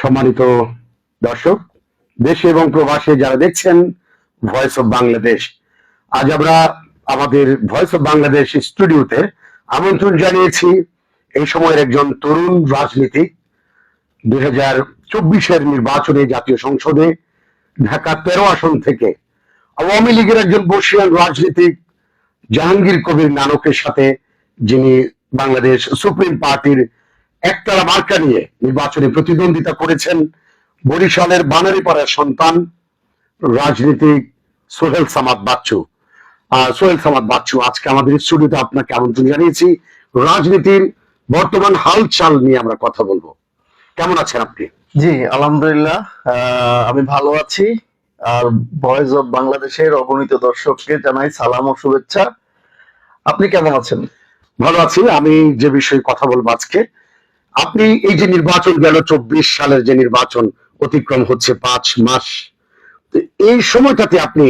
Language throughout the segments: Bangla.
সম্মানিত দর্শক, দেশে এবং প্রবাসে যারা দেখছেন ভয়েস অফ বাংলাদেশ আজ আমরা আমাদের ভয়েস অফ বাংলাদেশ স্টুডিওতে আমন্ত্রণ জানিয়েছি এই সময়ের একজন তরুণ রাজনীতিক। দুই হাজার চব্বিশের নির্বাচনে জাতীয় সংসদে ঢাকা তেরো আসন থেকে আওয়ামী লীগের একজন বর্ষিয়ান রাজনীতিক জাহাঙ্গীর কবির নানকের সাথে যিনি বাংলাদেশ সুপ্রিম পার্টির একতলা মার্কা নিয়ে নির্বাচনে প্রতিদ্বন্দ্বিতা করেছেন বরিশালের বানারীপাড়ার সন্তান রাজনীতিক সোহেল সামাদ বাচ্চু। সোহেল সামাদ বাচ্চু আজকে আমাদের স্টুডিওতে আপনাকে আমন্ত্রণ জানিয়েছি। রাজনীতির বর্তমান হালচাল নিয়ে আমরা কথা বলব। কেমন আছেন আপনি? জি আলহামদুলিল্লাহ। আহ, আমি ভালো আছি। আর ভয়েস অফ বাংলাদেশের অগণিত দর্শককে জানাই সালাম ও শুভেচ্ছা। আপনি কেমন আছেন? ভালো আছি। আমি যে বিষয়ে কথা বলব আজকে আপনি এই যে নির্বাচন গেল, চব্বিশ সালের যে নির্বাচন অতিক্রম হচ্ছে পাঁচ মাস। এই সময়টাতে আপনি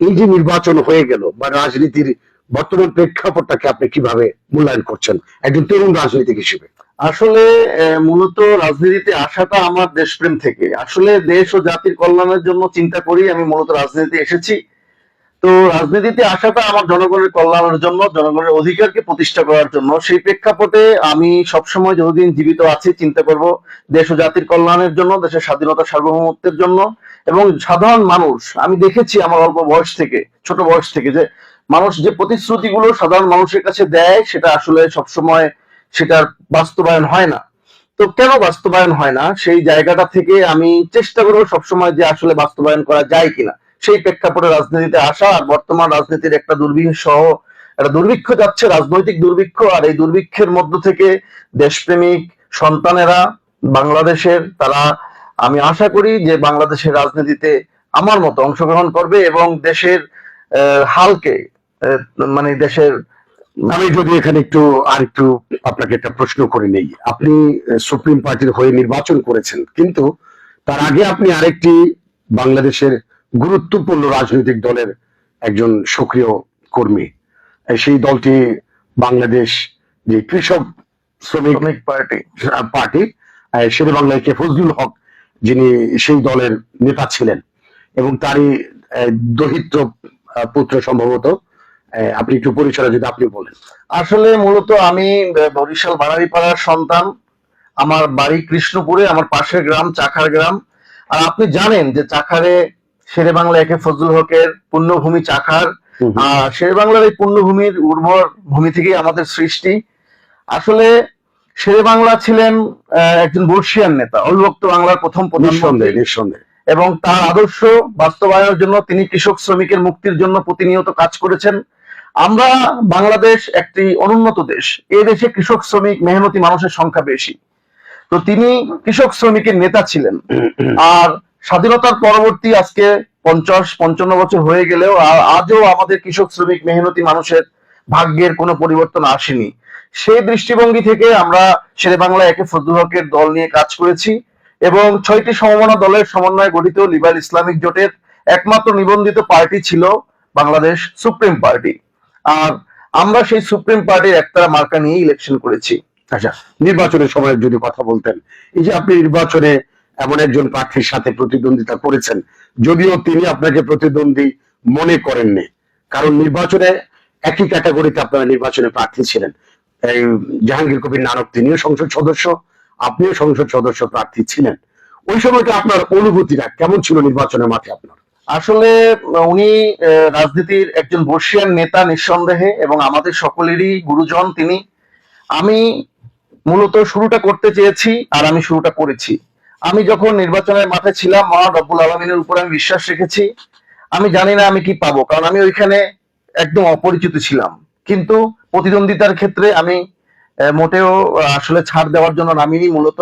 এই যে নির্বাচন হয়ে গেল, বা রাজনীতির বর্তমান প্রেক্ষাপটটাকে আপনি কীভাবে মূল্যায়ন করছেন? একজন তরুণ রাজনীতিক হিসেবে। আসলে মূলত রাজনীতিতে আসাটা আমার দেশপ্রেম থেকে। আসলে দেশ ও জাতির কল্যাণের জন্য চিন্তা করি আমি মূলত রাজনীতিতে এসেছি। তো রাজনীতিতে আসাটা আমার জনগণের কল্যাণের জন্য, জনগণের অধিকারকে প্রতিষ্ঠা করার জন্য। সেই প্রেক্ষাপটে আমি সবসময় যতদিন জীবিত আছি, চিন্তা করব দেশ ও জাতির কল্যাণের জন্য, দেশের স্বাধীনতা সার্বভৌমত্বের জন্য। এবং সাধারণ মানুষ, আমি দেখেছি আমার অল্প বয়স থেকে, ছোট বয়স থেকে, যে মানুষ যে প্রতিশ্রুতিগুলো সাধারণ মানুষের কাছে দেয়, সেটা আসলে সবসময় সেটার বাস্তবায়ন হয় না। তো কেন বাস্তবায়ন হয় না? সেই জায়গাটা থেকে আমি চেষ্টা করব সবসময় যে আসলে বাস্তবায়ন করা যায় কিনা। সেই প্রেক্ষাপটে রাজনীতিতে আসা আর বর্তমান রাজনীতির একটা দুর্বিহ সহ একটা দুর্ভিক্ষ যাচ্ছে, রাজনৈতিক দুর্ভিক্ষ। আর এই দুর্ভিক্ষের মধ্য থেকে দেশপ্রেমিক সন্তানেরা বাংলাদেশের, তারা আমি আশা করি যে বাংলাদেশের রাজনীতিতে আমার মতো অংশগ্রহণ করবে এবং দেশের হালকে মানে দেশের আমি যদি এখানে একটু, আর একটু আপনাকে একটা প্রশ্ন করে নেই। আপনি সুপ্রিম পার্টির হয়ে নির্বাচন করেছেন, কিন্তু তার আগে আপনি আরেকটি বাংলাদেশের গুরুত্বপূর্ণ রাজনৈতিক দলের একজন সক্রিয় কর্মী। সেই দলটি বাংলাদেশ যে কৃষক শ্রমিক পার্টি। পার্টি শেরে বাংলায় কে ফজলুল হক যিনি সেই দলের নেতা ছিলেন। এবং তারই দহিত্র পুত্র সম্ভবত। আপনি একটু পরিচয় যদি আপনি বলেন। আসলে মূলত আমি বরিশাল বানারীপাড়ার সন্তান। আমার বাড়ি কৃষ্ণপুরে আমার পাশের গ্রাম চাখার গ্রাম। আর আপনি জানেন যে চাখারে শেরে বাংলা একে ফজলুল হকের পুণ্যভূমি চাখার। শেরে বাংলার এই পুণ্যভূমির উর্বর ভূমি থেকেই আমাদের সৃষ্টি। আসলে শেরে বাংলা ছিলেন একজন বর্ষিয়ান নেতা অবিভক্ত বাংলার প্রথম প্রধানমন্ত্রী। নিঃসন্দেহে এবং তার আদর্শ বাস্তবায়নের জন্য তিনি কৃষক শ্রমিকের মুক্তির জন্য প্রতিনিয়ত কাজ করেছেন। আমরা বাংলাদেশ একটি অনুন্নত দেশ। এই দেশে কৃষক শ্রমিক মেহনতি মানুষের সংখ্যা বেশি। তো তিনি কৃষক শ্রমিকের নেতা ছিলেন। আর স্বাধীনতার পরবর্তী আজকে পঞ্চাশ, পঞ্চান্ন বছর হয়ে গেলেও আজও আমাদের কৃষক, শ্রমিক, মেহনতি মানুষের ভাগ্যের কোনো পরিবর্তন আসেনি। সেই দৃষ্টিভঙ্গি থেকে আমরা শেরে বাংলা একে ফজলুল দল নিয়ে কাজ করেছি এবং ছয়টি সমমনা দলের সমন্বয়ে গঠিত লিবারেল ইসলামিক জোটের একমাত্র নিবন্ধিত পার্টি ছিল বাংলাদেশ সুপ্রিম পার্টি। আর আমরা সেই সুপ্রিম পার্টির একতারা মার্কা নিয়ে ইলেকশন করেছি। আচ্ছা নির্বাচনের সময় যদি কথা বলতেন, এই যে আপনি নির্বাচনে এমন একজন প্রার্থীর সাথে প্রতিদ্বন্দ্বিতা করেছেন। যদিও তিনি আপনাকে প্রতিদ্বন্দ্বী মনে করেননি। কারণ নির্বাচনে একই ক্যাটাগরিতে আপনারা নির্বাচনে প্রার্থী ছিলেন। এই জাহাঙ্গীর কবির নানক তিনিও সংসদ সদস্য, আপনিও সংসদ সদস্য প্রার্থী ছিলেন। ওই সময়টা আপনার অনুভূতিটা কেমন ছিল নির্বাচনের মাঠে আপনার? আসলে উনি রাজনীতির একজন বর্ষিয়ান নেতা নিঃসন্দেহে এবং আমাদের সকলেরই গুরুজন তিনি। আমি মূলত শুরুটা করতে চেয়েছি আর আমি শুরুটা করেছি। আমি যখন নির্বাচনের মাঠে ছিলাম, মহান রব্বুল আলমিনের উপর আমি বিশ্বাস রেখেছি। আমি জানি না আমি কি পাবো, কারণ আমি ওইখানে একদম অপরিচিত ছিলাম। কিন্তু প্রতিদ্বন্দ্বিতার ক্ষেত্রে আমি মোটেও আসলে ছাড় দেওয়ার জন্য নামিনি মূলত।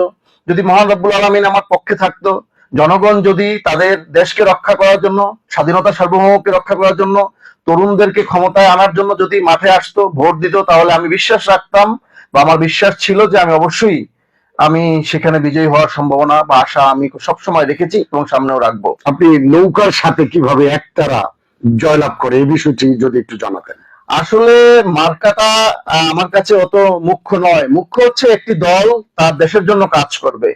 যদি মহান রব্বুল আলমিন আমার পক্ষে থাকতো, জনগণ যদি তাদের দেশকে রক্ষা করার জন্য, স্বাধীনতা সার্বভৌমকে রক্ষা করার জন্য, তরুণদেরকে ক্ষমতায় আনার জন্য যদি মাঠে আসতো, ভোট দিত, তাহলে আমি বিশ্বাস রাখতাম, বা আমার বিশ্বাস ছিল যে আমি অবশ্যই আমি সেখানে বিজয়ী হওয়ার সম্ভাবনা বা আশা আমি সবসময় রেখেছি এবং সামনেও রাখব। আপনি নৌকার সাথে কীভাবে একতারা জয়লাভ করে এই বিষয়টি যদি একটু জানাতেন। আসলে মার্কাটা আমার কাছে অত মুখ্য নয়। মুখ্য হচ্ছে একটি দল তার দেশের জন্য কাজ করবে।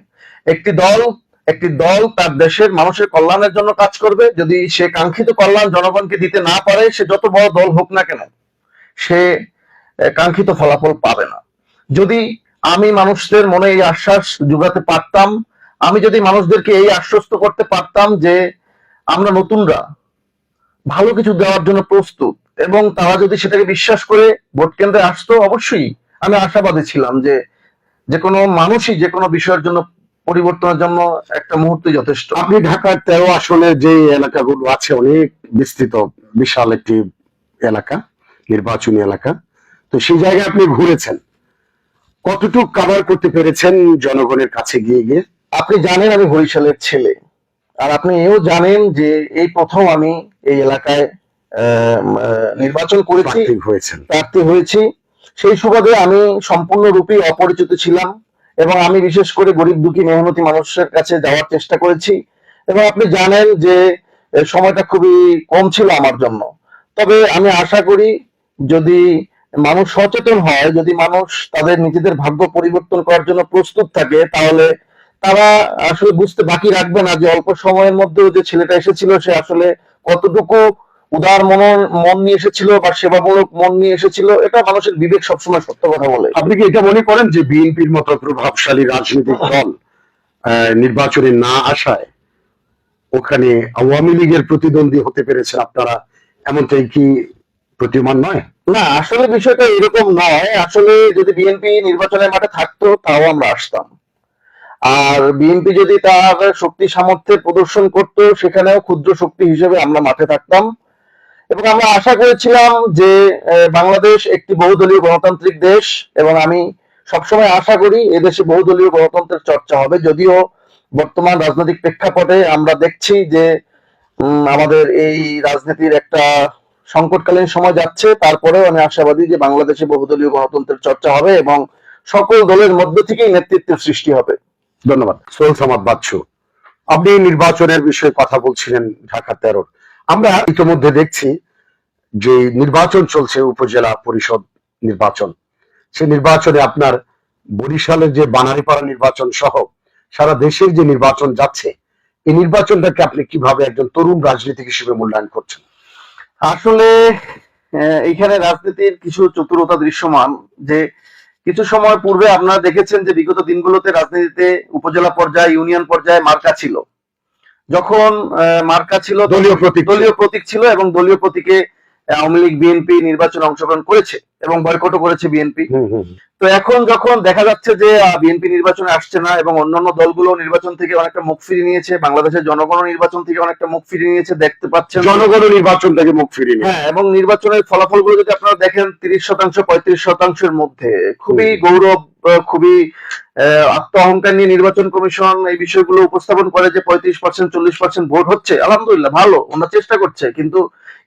একটি দল একটি দল তার দেশের মানুষের কল্যাণের জন্য কাজ করবে। যদি সে কাঙ্ক্ষিত কল্যাণ জনগণকে দিতে না পারে সে যত বড় দল হোক না কেন সে কাঙ্ক্ষিত ফলাফল পাবে না। যদি আমি মানুষদের মনে এই আশ্বাস যোগাতে পারতাম। আমি যদি মানুষদেরকে এই আশ্বস্ত করতে পারতাম যে আমরা নতুনরা, ভালো কিছু দেওয়ার জন্য প্রস্তুত, এবং তারা যদি সেটাকে বিশ্বাস করে ভোট কেন্দ্রে আসতো, অবশ্যই আমি আশাবাদী ছিলাম যে যে কোনো মানুষই যে কোনো বিষয়ের জন্য পরিবর্তনের জন্য একটা মুহূর্তে যথেষ্ট। আপনি ঢাকার তেরো আসনের যে এলাকাগুলো আছে, অনেক বিস্তৃত, বিশাল একটি এলাকা, নির্বাচনী এলাকা, তো সেই জায়গায় আপনি ঘুরেছেন। কতটুকু কাভার করতে পেরেছেন জনগণের কাছে গিয়ে গিয়ে? আপনি জানেন আমি বরিশালের ছেলে। আর আপনি এও জানেন যে এই প্রথম আমি এই এলাকায় নির্বাচন করেছি। প্রার্থী হয়েছি। সেই সুবাদে আমি সম্পূর্ণরূপে অপরিচিত ছিলাম এবং আমি বিশেষ করে গরিব দুঃখী মেহনতি মানুষের কাছে যাওয়ার চেষ্টা করেছি। এবং আপনি জানেন যে সময়টা খুবই কম ছিল আমার জন্য। তবে আমি আশা করি যদি মানুষ সচেতন হয়, যদি মানুষ তাদের নিজেদের ভাগ্য পরিবর্তন করার জন্য প্রস্তুত থাকে, তাহলে তারা আসলে বুঝতে বাকি রাখবে না যে অল্প সময়ের মধ্যে যে ছেলেটা এসেছিল, সে আসলে কতটুকু উদার মন মন নিয়ে এসেছিল বা সেবামূলক মন নিয়ে এসেছিল, এটা মানুষের বিবেক সবসময় সত্য কথা বলে। আপনি কি এটা মনে করেন যে বিএনপির মতো প্রভাবশালী রাজনৈতিক দল নির্বাচনে না আসায় ওখানে আওয়ামী লীগের প্রতিদ্বন্দ্বী হতে পেরেছে আপনারা? এমনটাই কি প্রতিমান নয়? না, আসলে বিষয়টা এরকম নয়। আসলে যদি বিএনপি নির্বাচনের মাঠে থাকতো, তাও আমরা আসতাম। আর বিএনপি যদি তার শক্তি সামর্থ্যের প্রদর্শন করত, সেখানেও ক্ষুদ্র শক্তি হিসেবে আমরা মাঠে থাকতাম। এবং আমরা আশা করেছিলাম যে বাংলাদেশ একটি বহুদলীয় গণতান্ত্রিক দেশ, এবং আমি সবসময় আশা করি এদেশে বহুদলীয় গণতন্ত্রের চর্চা হবে। যদিও বর্তমান রাজনৈতিক প্রেক্ষাপটে আমরা দেখছি যে আমাদের এই রাজনীতির একটা সংকটকালীন সময় যাচ্ছে, তারপরেও আমি আশাবাদী যে বাংলাদেশে বহুদলীয় গণতন্ত্রের চর্চা হবে এবং সকল দলের মধ্য থেকেই নেতৃত্বের সৃষ্টি হবে। ধন্যবাদ। বাচ্চু, আপনি নির্বাচনের বিষয়ে কথা বলছিলেন ঢাকা তেরোর। আমরা ইতিমধ্যে দেখছি যে নির্বাচন চলছে উপজেলা পরিষদ নির্বাচন। সেই নির্বাচনে আপনার বরিশালের যে বানারীপাড়া নির্বাচন সহ সারা দেশের যে নির্বাচন যাচ্ছে, এই নির্বাচনটাকে আপনি কীভাবে একজন তরুণ রাজনীতিক হিসেবে মূল্যায়ন করছেন? আসলে আহ, এইখানে রাজনীতির কিছু চতুরতা দৃশ্যমান যে কিছু সময় পূর্বে আপনারা দেখেছেন যে বিগত দিনগুলোতে রাজনীতিতে উপজেলা পর্যায়ে ইউনিয়ন পর্যায়ে মার্কা ছিল যখন আহ, মার্কা ছিল দলীয় প্রতীক। দলীয় প্রতীক ছিল এবং দলীয় প্রতীকে আওয়ামী লীগ বিএনপি নির্বাচনে অংশগ্রহণ করেছে এবং বয়কটও করেছে বিএনপি। তো এখন যখন দেখা যাচ্ছে যে বিএনপি নির্বাচনে আসছে না এবং অন্যান্য দলগুলো নির্বাচন থেকে অনেকটা মুখ ফিরিয়ে নিয়েছে বাংলাদেশের জনগণ নির্বাচন থেকে অনেকটা মুখ ফিরিয়ে নিয়েছে দেখতে পাচ্ছেন। জনগণ নির্বাচন থেকে মুখ ফিরিয়ে হ্যাঁ এবং নির্বাচনের ফলাফলগুলো যদি আপনারা দেখেন তিরিশ শতাংশ পঁয়ত্রিশ শতাংশের মধ্যে। খুবই গৌরব খুবই আত্ম অহংকার নিয়ে নির্বাচন কমিশন এই বিষয়গুলো উপস্থাপন করে যে পঁয়ত্রিশ পার্সেন্ট চল্লিশ পার্সেন্ট ভোট হচ্ছে। আলহামদুলিল্লাহ ভালো ওনারা চেষ্টা করছে। কিন্তু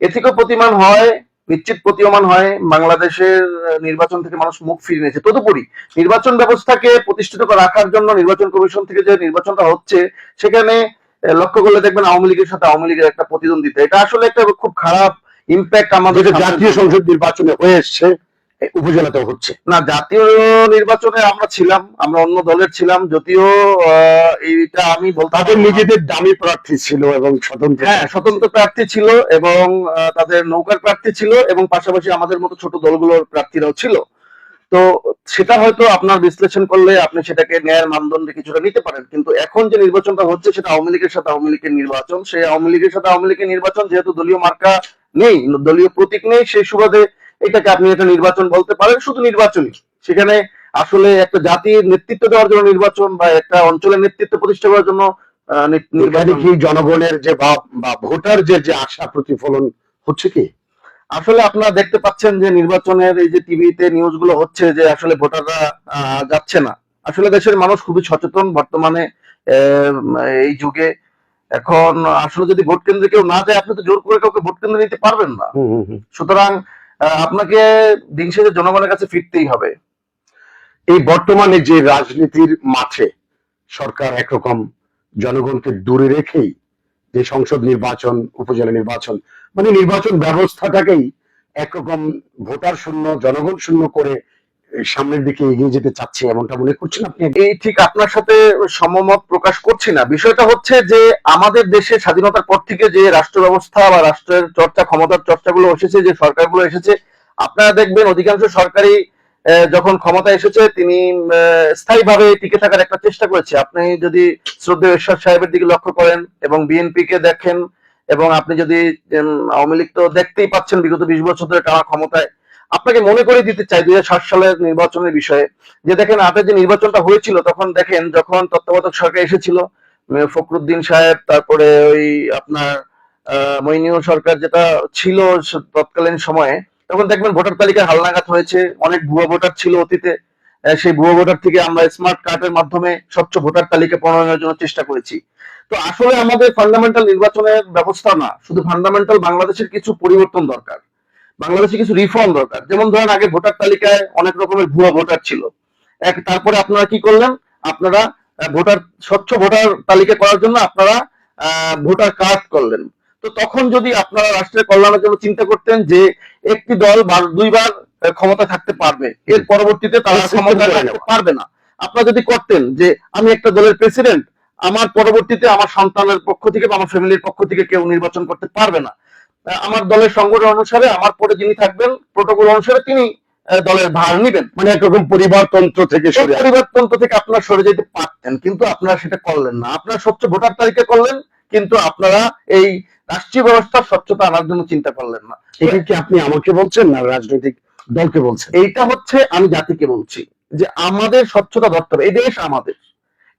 এ থেকেও প্রতিমান হয় নিশ্চিত প্রতীয়মান হয় বাংলাদেশের নির্বাচন থেকে মানুষ মুখ ফিরে নিয়েছে। তদুপরি নির্বাচন ব্যবস্থাকে প্রতিষ্ঠিত করে রাখার জন্য নির্বাচন কমিশন থেকে যে নির্বাচনটা হচ্ছে সেখানে লক্ষ্য করলে দেখবেন আওয়ামী লীগের সাথে আওয়ামী লীগের একটা প্রতিদ্বন্দ্বিতা। এটা আসলে একটা খুব খারাপ ইম্প্যাক্ট আমাদের জাতীয় সংসদ নির্বাচনে হয়ে এসছে। উপজেলাতেও হচ্ছে। না জাতীয় নির্বাচনে আমরা ছিলাম আমরা অন্য দলের ছিলাম যদিও এইটা আমি বলতে তাদের নিজেদের দামি প্রার্থী ছিল এবং স্বতন্ত্র হ্যাঁ স্বতন্ত্র প্রার্থী ছিল এবং তাদের নৌকার প্রার্থী ছিল এবং পাশাপাশি আমাদের মতো ছোট দলগুলোর প্রার্থীরাও ছিল। তো সেটা হয়তো আপনার বিশ্লেষণ করলে আপনি সেটাকে ন্যায়ের মানদণ্ডে কিছুটা নিতে পারেন। কিন্তু এখন যে নির্বাচনটা হচ্ছে সেটা আওয়ামী লীগের সাথে আওয়ামী লীগের নির্বাচন। সেই আওয়ামী লীগের সাথে আওয়ামী লীগের নির্বাচন যেহেতু দলীয় মার্কা নেই দলীয় প্রতীক নেই সেই সুবাদে এটাকে আপনি একটা নির্বাচন বলতে পারেন শুধু নির্বাচনই। সেখানে আসলে একটা জাতির নেতৃত্ব দেওয়ার জন্য নির্বাচন বা একটা অঞ্চলের নেতৃত্ব প্রতিষ্ঠা করার জন্য আহ, নি- এখানে নির্বাচন কি জনগণের যে ভাব বা ভোটার যে যে আশা প্রতিফলন হচ্ছে কি? আসলে আপনারা দেখতে পাচ্ছেন যে নির্বাচনের এই যে টিভিতে নিউজগুলো হচ্ছে যে আসলে ভোটাররা যাচ্ছে না। আসলে দেশের মানুষ খুবই সচেতন বর্তমানে এই যুগে। এখন আসলে যদি ভোট কেন্দ্রে কেউ না যায় আপনি তো জোর করে কাউকে ভোট কেন্দ্রে নিতে পারবেন না। সুতরাং আপনাকে দিন শেষে জনগণের কাছে ফিরতেই হবে। এই বর্তমানে যে রাজনীতির মাঠে সরকার একরকম জনগণকে দূরে রেখেই যে সংসদ নির্বাচন, উপজেলা নির্বাচন মানে নির্বাচন ব্যবস্থাটাকেই একরকম ভোটার শূন্য, জনগণ শূন্য করে সামনের দিকে এগিয়ে যেতে চাচ্ছে এমনটা মনে করছেন আপনি? এই ঠিক আপনার সাথে সমমত প্রকাশ করছি না। বিষয়টা হচ্ছে যে আমাদের দেশে স্বাধীনতার পর থেকে যে রাষ্ট্র ব্যবস্থা বা রাষ্ট্রের চর্চা, ক্ষমতার চর্চাগুলো এসেছে, যে সরকারগুলো এসেছে, আপনারা দেখবেন অধিকাংশ সরকারি যখন ক্ষমতা এসেছে তিনি স্থায়ীভাবে টিকে থাকার একটা চেষ্টা করেছে। আপনি যদি শ্রদ্ধেয় ঈশ্বর সাহেবের দিকে লক্ষ্য করেন এবং বিএনপি কে দেখেন এবং আপনি যদি আওয়ামী লীগ তো দেখতেই পাচ্ছেন, বিগত বিশ বছর ধরে টানা ক্ষমতায় আপনাকে মনে করে দিতে চাই দুই সালের নির্বাচনের বিষয়ে। যে দেখেন আপনার যে নির্বাচনটা হয়েছিল তখন দেখেন যখন তত্ত্বাবধায়ক সরকার এসেছিল ফখরুদ্দিন সাহেব তারপরে ওই আপনার আহ, সরকার যেটা ছিল তৎকালীন সময়ে তখন দেখবেন ভোটার তালিকায় হালনাগাদ হয়েছে। অনেক ভুয়া ভোটার ছিল অতীতে। সেই ভুয়া ভোটার থেকে আমরা স্মার্ট কার্ডের মাধ্যমে স্বচ্ছ ভোটার তালিকা প্রণয়নের জন্য চেষ্টা করেছি। তো আসলে আমাদের ফান্ডামেন্টাল নির্বাচনের ব্যবস্থা না। শুধু ফান্ডামেন্টাল বাংলাদেশের কিছু পরিবর্তন দরকার। বাংলাদেশে কিছু রিফর্ম দরকার। যেমন ধরেন আগে ভোটার তালিকায় অনেক রকমের ভুয়া ভোটার ছিল। এক তারপরে আপনারা কি করলেন? আপনারা ভোটার স্বচ্ছ ভোটার তালিকা করার জন্য আপনারা ভোটার কার্ড করলেন। তো তখন যদি আপনারা রাষ্ট্রের কল্যাণের জন্য চিন্তা করতেন যে একটি দল বার দুইবার ক্ষমতা থাকতে পারবে এর পরবর্তীতে তারা ক্ষমতা থাকতে পারবে না। আপনারা যদি করতেন যে আমি একটা দলের প্রেসিডেন্ট আমার পরবর্তীতে আমার সন্তানের পক্ষ থেকে বা আমার ফ্যামিলির পক্ষ থেকে কেউ নির্বাচন করতে পারবে না। আমার দলের সংগঠন অনুসারে আমার পরে যিনি থাকবেন প্রোটোকল অনুসারে তিনি দলের ভার নিবেন। মানে একরকম পরিবারতন্ত্র থেকে আসা। থেকে আপনারা সরে যেতে পারতেন কিন্তু আপনারা সেটা করলেন না। আপনারা স্বচ্ছ ভোটার তালিকা করলেন কিন্তু আপনারা এই রাষ্ট্রীয় ব্যবস্থার স্বচ্ছতা আনার জন্য চিন্তা করলেন না। এটা কি আপনি আমাকে বলছেন না রাজনৈতিক দলকে বলছেন? এইটা হচ্ছে আমি জাতিকে বলছি যে আমাদের স্বচ্ছতা ধরতে হবে। এই দেশ আমাদের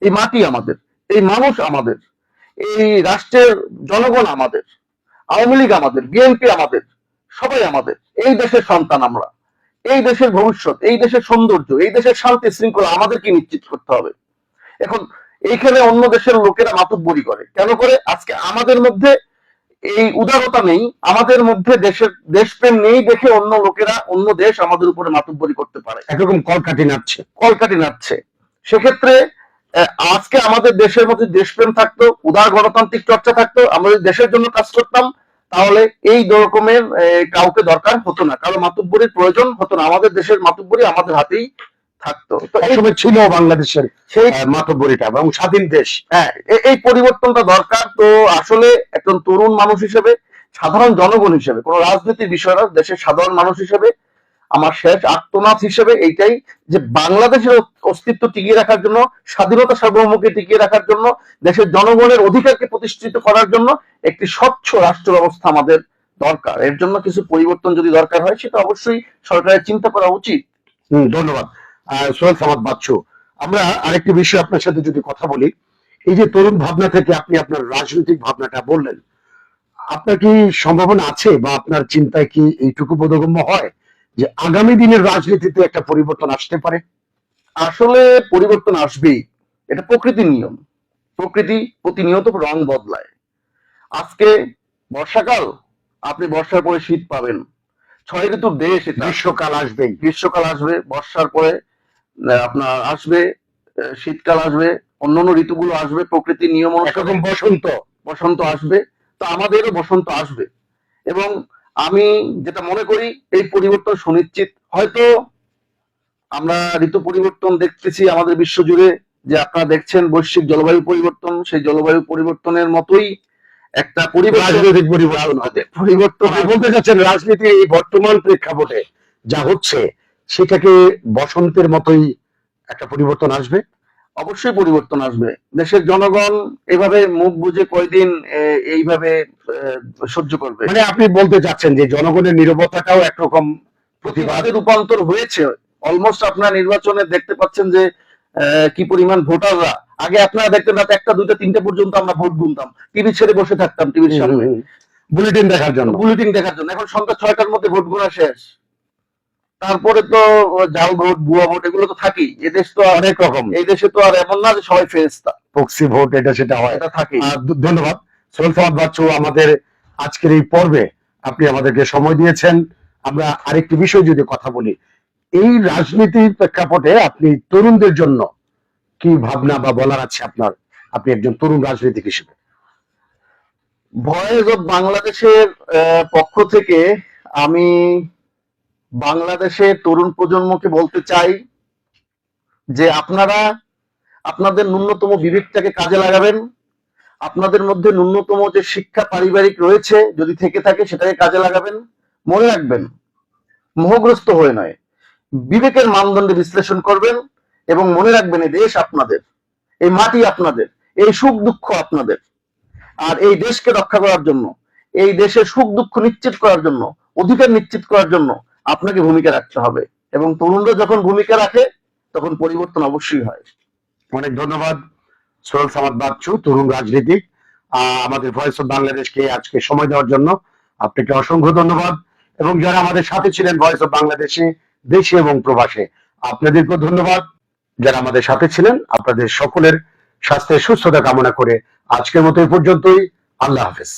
এই মাটি আমাদের এই মানুষ আমাদের এই রাষ্ট্রের জনগণ আমাদের। আওয়ামী লীগ আমাদের বিএনপি আমাদের সবাই আমাদের এই দেশের সন্তান আমরা এই দেশের ভবিষ্যৎ এই দেশের সৌন্দর্য এই দেশের শান্তি শৃঙ্খলা আমাদেরকে নিশ্চিত করতে হবে। এখন এইখানে অন্য দেশের লোকেরা মাতব্বরি করে। কেন করে? আজকে আমাদের মধ্যে এই উদারতা নেই আমাদের মধ্যে দেশের দেশপ্রেম নেই দেখে অন্য লোকেরা অন্য দেশ আমাদের উপরে মাতব্বরি করতে পারে। একরকম কলকাঠি নাচ্ছে কলকাটি নাচ্ছে সেক্ষেত্রে আজকে আমাদের দেশের মধ্যে দেশপ্রেম থাকতো উদার গণতান্ত্রিক চর্চা থাকতো আমরা যদি দেশের জন্য কাজ করতাম তাহলে এই রকমের কাউকে দরকার হতো না। কারও মাতুব্বরির প্রয়োজন হতো না। আমাদের দেশের মাতুব্বরি আমাদের হাতেই থাকতো। একসময় ছিল বাংলাদেশের সেই মাতব্বরিটা এবং স্বাধীন দেশ। হ্যাঁ এই পরিবর্তনটা দরকার। তো আসলে একজন তরুণ মানুষ হিসেবে সাধারণ জনগণ হিসেবে কোনো রাজনীতির বিষয় না দেশের সাধারণ মানুষ হিসেবে আমার শেষ আত্মনাথ হিসেবে এইটাই যে বাংলাদেশের অস্তিত্ব টিকিয়ে রাখার জন্য, স্বাধীনতা সার্বভৌমকে টিকিয়ে রাখার জন্য, দেশের জনগণের অধিকারকে প্রতিষ্ঠিত করার জন্য একটি স্বচ্ছ রাষ্ট্র ব্যবস্থা আমাদের দরকার। এর জন্য কিছু পরিবর্তন যদি দরকার হয়, সেটা অবশ্যই সরকারের চিন্তা করা উচিত। ধন্যবাদ। সোহেল সামাদ বাচ্চু, আমরা আরেকটি বিষয় আপনার সাথে যদি কথা বলি, এই যে তরুণ ভাবনা থেকে আপনি আপনার রাজনৈতিক ভাবনাটা বললেন, আপনার কি সম্ভাবনা আছে বা আপনার চিন্তায় কি এইটুকু বোধগম্য হয়? যে আগামী দিনের রাজনীতিতে একটা পরিবর্তন আসতে পারে। আসলে পরিবর্তন আসবেই। এটা প্রকৃতির নিয়ম। প্রকৃতি প্রতিনিয়ত রং বদলায়। আজকে বর্ষাকাল আপনি বর্ষার পরে শীত পাবেন। ছয় ঋতুর দেশ গ্রীষ্মকাল আসবেই। গ্রীষ্মকাল আসবে বর্ষার পরে আপনার আসবে শীতকাল আসবে অন্যান্য ঋতুগুলো আসবে প্রকৃতির নিয়ম অনুসারে। বসন্ত। বসন্ত আসবে। তো আমাদেরও বসন্ত আসবে। এবং আমি যেটা মনে করি এই পরিবর্তন সুনিশ্চিত। হয়তো আমরা ঋতু পরিবর্তন দেখতেছি আমাদের বিশ্ব জুড়ে যে আপনারা দেখছেন বৈশ্বিক জলবায়ু পরিবর্তন সেই জলবায়ু পরিবর্তনের মতোই একটা পরিবর্তন রাজনৈতিক পরিবর্তন। পরিবর্তন। বলতে চাচ্ছেন রাজনীতি এই বর্তমান প্রেক্ষাপটে যা হচ্ছে সেটাকে বসন্তের মতোই একটা পরিবর্তন আসবে? অবশ্যই পরিবর্তন আসবে। দেশের জনগণ এভাবে মুখ বুঝে কয়দিন এইভাবে সহ্য করবে। মানে আপনি বলতে চাচ্ছেন যে জনগণের নিরবতাটাও একরকম প্রতিবাদে? রূপান্তর হয়েছে। অলমোস্ট আপনারা নির্বাচনে দেখতে পাচ্ছেন যে কি পরিমাণ ভোটাররা। আগে আপনারা দেখতেন রাত একটা দুইটা তিনটা পর্যন্ত আমরা ভোট গুনতাম। টিভি ছেড়ে বসে থাকতাম টিভির সামনে। বুলেটিন দেখার জন্য। বুলেটিন দেখার জন্য। এখন সন্ধ্যা ছয়টার মধ্যে ভোট গোনা শেষ। তারপরে তো জাল ভোট ভুয়া ভোট এগুলো তো থাকেই। এদেশ তো অনেক রকম। এই দেশে তো আর এমন না যে সবাই ফেরেস্তা প্রক্সি ভোট এটা সেটা হয়। এটা ধ- ধন্যবাদ। সোহেল সামাদ বাচ্চু আমাদের আজকের এই পর্বে আপনি আমাদেরকে সময় দিয়েছেন। আমরা আরেকটি বিষয় যদি কথা বলি এই রাজনীতির প্রেক্ষাপটে আপনি তরুণদের জন্য কি ভাবনা বা বলার আছে আপনার? আপনি একজন তরুণ রাজনীতিক হিসেবে। ভয়েস অফ বাংলাদেশের পক্ষ থেকে আমি বাংলাদেশের তরুণ প্রজন্মকে বলতে চাই যে আপনারা আপনাদের ন্যূনতম বিবেকটাকে কাজে লাগাবেন। আপনাদের মধ্যে ন্যূনতম যে শিক্ষা পারিবারিক রয়েছে, যদি থেকে থাকে সেটাকে কাজে লাগাবেন। মনে রাখবেন, মোহগ্রস্ত হয়ে নয়। বিবেকের মানদণ্ডে বিশ্লেষণ করবেন এবং মনে রাখবেন এই দেশ আপনাদের, এই মাটি আপনাদের, এই সুখ দুঃখ আপনাদের। আর এই দেশকে রক্ষা করার জন্য, এই দেশের সুখ দুঃখ নিশ্চিত করার জন্য, অধিকার নিশ্চিত করার জন্য আপনাকে ভূমিকা রাখতে হবে। এবং তরুণরা যখন ভূমিকা রাখে, তখন পরিবর্তন অবশ্যই হয়। অনেক ধন্যবাদ, সোহেল সামাদ বাচ্চু, তরুণ রাজনীতিক। আমাদের ভয়েস অফ বাংলাদেশকে আজকে সময় দেওয়ার জন্য আপনাকে অসংখ্য ধন্যবাদ। এবং যারা আমাদের সাথে ছিলেন ভয়েস অফ বাংলাদেশে দেশে এবং প্রবাসে, আপনাদেরকেও ধন্যবাদ। যারা আমাদের সাথে ছিলেন, আপনাদের সকলের স্বাস্থ্যের সুস্থতা কামনা করে আজকের মতো এই পর্যন্তই। আল্লাহ হাফেজ।